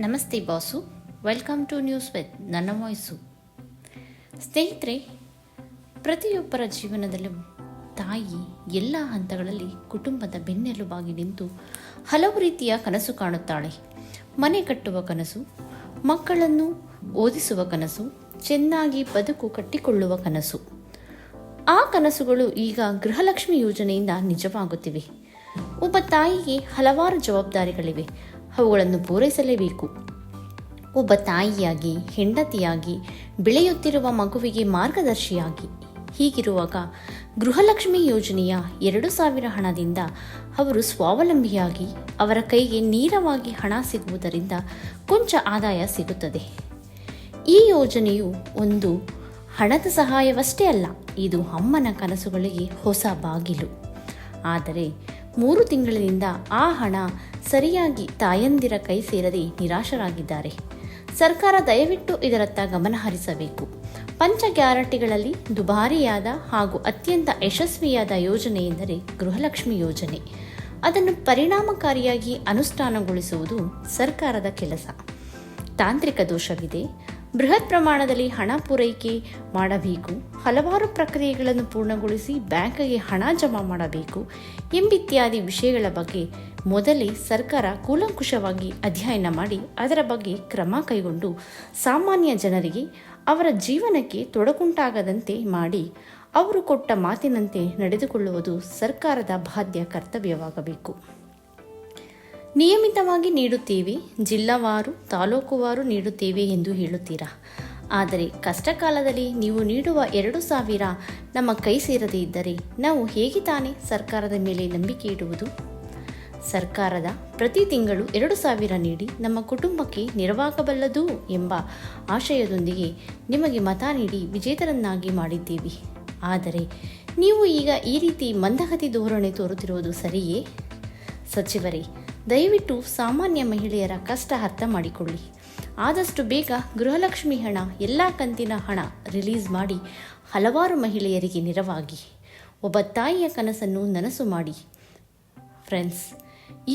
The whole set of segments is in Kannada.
ನಮಸ್ತೆ boss. Welcome to news with ನನ್ನ ವಾಯ್ಸು. ಸ್ನೇಹಿತರೆ, ಪ್ರತಿಯೊಬ್ಬರ ಜೀವನದಲ್ಲೂ ತಾಯಿ ಎಲ್ಲ ಹಂತಗಳಲ್ಲಿ ಕುಟುಂಬದ ಬೆನ್ನೆಲುಬಾಗಿ ನಿಂತು ಹಲವು ರೀತಿಯ ಕನಸು ಕಾಣುತ್ತಾಳೆ. ಮನೆ ಕಟ್ಟುವ ಕನಸು, ಮಕ್ಕಳನ್ನು ಓದಿಸುವ ಕನಸು, ಚೆನ್ನಾಗಿ ಬದುಕು ಕಟ್ಟಿಕೊಳ್ಳುವ ಕನಸು. ಆ ಕನಸುಗಳು ಈಗ ಗೃಹಲಕ್ಷ್ಮಿ ಯೋಜನೆಯಿಂದ ನಿಜವಾಗುತ್ತಿವೆ. ಒಬ್ಬ ತಾಯಿಗೆ ಹಲವಾರು ಜವಾಬ್ದಾರಿಗಳಿವೆ. ಅವುಗಳನ್ನು ಪೂರೈಸಲೇಬೇಕು. ಒಬ್ಬ ತಾಯಿಯಾಗಿ, ಹೆಂಡತಿಯಾಗಿ, ಬೆಳೆಯುತ್ತಿರುವ ಮಗುವಿಗೆ ಮಾರ್ಗದರ್ಶಿಯಾಗಿ. ಹೀಗಿರುವಾಗ ಗೃಹಲಕ್ಷ್ಮಿ ಯೋಜನೆಯ ಎರಡು ಸಾವಿರ ಹಣದಿಂದ ಅವರು ಸ್ವಾವಲಂಬಿಯಾಗಿ ಅವರ ಕೈಗೆ ನೇರವಾಗಿ ಹಣ ಸಿಗುವುದರಿಂದ ಕೊಂಚ ಆದಾಯ ಸಿಗುತ್ತದೆ. ಈ ಯೋಜನೆಯು ಒಂದು ಹಣದ ಸಹಾಯವಷ್ಟೇ ಅಲ್ಲ, ಇದು ಅಮ್ಮನ ಕನಸುಗಳಿಗೆ ಹೊಸ ಬಾಗಿಲು. ಆದರೆ ಮೂರು ತಿಂಗಳಿನಿಂದ ಆ ಹಣ ಸರಿಯಾಗಿ ತಾಯಂದಿರ ಕೈ ಸೇರದೆ ನಿರಾಶರಾಗಿದ್ದಾರೆ. ಸರ್ಕಾರ ದಯವಿಟ್ಟು ಇದರತ್ತ ಗಮನ ಹರಿಸಬೇಕು. ಪಂಚ ಗ್ಯಾರಂಟಿಗಳಲ್ಲಿ ದುಬಾರಿಯಾದ ಹಾಗೂ ಅತ್ಯಂತ ಯಶಸ್ವಿಯಾದ ಯೋಜನೆ ಎಂದರೆ ಗೃಹಲಕ್ಷ್ಮಿ ಯೋಜನೆ. ಅದನ್ನು ಪರಿಣಾಮಕಾರಿಯಾಗಿ ಅನುಷ್ಠಾನಗೊಳಿಸುವುದು ಸರ್ಕಾರದ ಕೆಲಸ. ತಾಂತ್ರಿಕ ದೋಷವಿದೆ. ಬೃಹತ್ ಪ್ರಮಾಣದಲ್ಲಿ ಹಣ ಪೂರೈಕೆ ಮಾಡಬೇಕು. ಹಲವಾರು ಪ್ರಕ್ರಿಯೆಗಳನ್ನು ಪೂರ್ಣಗೊಳಿಸಿ ಬ್ಯಾಂಕ್ಗೆ ಹಣ ಜಮಾ ಮಾಡಬೇಕು. ಎಂಬಿತ್ಯಾದಿ ವಿಷಯಗಳ ಬಗ್ಗೆ ಮೊದಲೇ ಸರ್ಕಾರ ಕೂಲಂಕುಷವಾಗಿ ಅಧ್ಯಯನ ಮಾಡಿ ಅದರ ಬಗ್ಗೆ ಕ್ರಮ ಕೈಗೊಂಡು ಸಾಮಾನ್ಯ ಜನರಿಗೆ ಅವರ ಜೀವನಕ್ಕೆ ತೊಡಕುಂಟಾಗದಂತೆ ಮಾಡಿ ಅವರು ಕೊಟ್ಟ ಮಾತಿನಂತೆ ನಡೆದುಕೊಳ್ಳುವುದು ಸರ್ಕಾರದ ಬಾಧ್ಯ ಕರ್ತವ್ಯವಾಗಬೇಕು ನಿಯಮಿತವಾಗಿ ನೀಡುತ್ತೇವೆ, ಜಿಲ್ಲಾವಾರು, ತಾಲೂಕುವಾರು ನೀಡುತ್ತೇವೆ ಎಂದು ಹೇಳುತ್ತೀರಾ? ಆದರೆ ಕಷ್ಟ ಕಾಲದಲ್ಲಿ ನೀವು ನೀಡುವ ಎರಡು ಸಾವಿರ ನಮ್ಮ ಕೈ ಸೇರದೇ ಇದ್ದರೆ ನಾವು ಹೇಗೆ ತಾನೇ ಸರ್ಕಾರದ ಮೇಲೆ ನಂಬಿಕೆ ಇಡುವುದು? ಸರ್ಕಾರದ ಪ್ರತಿ ತಿಂಗಳು ಎರಡು ಸಾವಿರ ನೀಡಿ ನಮ್ಮ ಕುಟುಂಬಕ್ಕೆ ನೆರವಾಗಬಲ್ಲದು ಎಂಬ ಆಶಯದೊಂದಿಗೆ ನಿಮಗೆ ಮತ ನೀಡಿ ವಿಜೇತರನ್ನಾಗಿ ಮಾಡಿದ್ದೀವಿ. ಆದರೆ ನೀವು ಈಗ ಈ ರೀತಿ ಮಂದಗತಿ ಧೋರಣೆ ತೋರುತ್ತಿರುವುದು ಸರಿಯೇ? ಸಚಿವರೇ ದಯವಿಟ್ಟು ಸಾಮಾನ್ಯ ಮಹಿಳೆಯರ ಕಷ್ಟ ಅರ್ಥ ಮಾಡಿಕೊಳ್ಳಿ. ಆದಷ್ಟು ಬೇಗ ಗೃಹಲಕ್ಷ್ಮಿ ಹಣ, ಎಲ್ಲ ಕಂತಿನ ಹಣ ರಿಲೀಸ್ ಮಾಡಿ ಹಲವಾರು ಮಹಿಳೆಯರಿಗೆ ನೆರವಾಗಿ. ಒಬ್ಬ ತಾಯಿಯ ಕನಸನ್ನು ನನಸು ಮಾಡಿ. ಫ್ರೆಂಡ್ಸ್,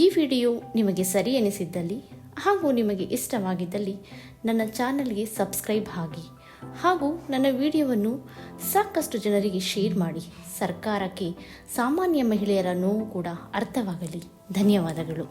ಈ ವಿಡಿಯೋ ನಿಮಗೆ ಸರಿ ಎನಿಸಿದ್ದಲ್ಲಿ ಹಾಗೂ ನಿಮಗೆ ಇಷ್ಟವಾಗಿದ್ದಲ್ಲಿ ನನ್ನ ಚಾನಲ್ಗೆ ಸಬ್ಸ್ಕ್ರೈಬ್ ಆಗಿ. ಹಾಗೂ ನನ್ನ ವಿಡಿಯೋವನ್ನು ಸಾಕಷ್ಟು ಜನರಿಗೆ ಶೇರ್ ಮಾಡಿ ಸರ್ಕಾರಕ್ಕೆ ಸಾಮಾನ್ಯ ಮಹಿಳೆಯರ ನೋವು ಕೂಡ ಅರ್ಥವಾಗಲಿ. ಧನ್ಯವಾದಗಳು.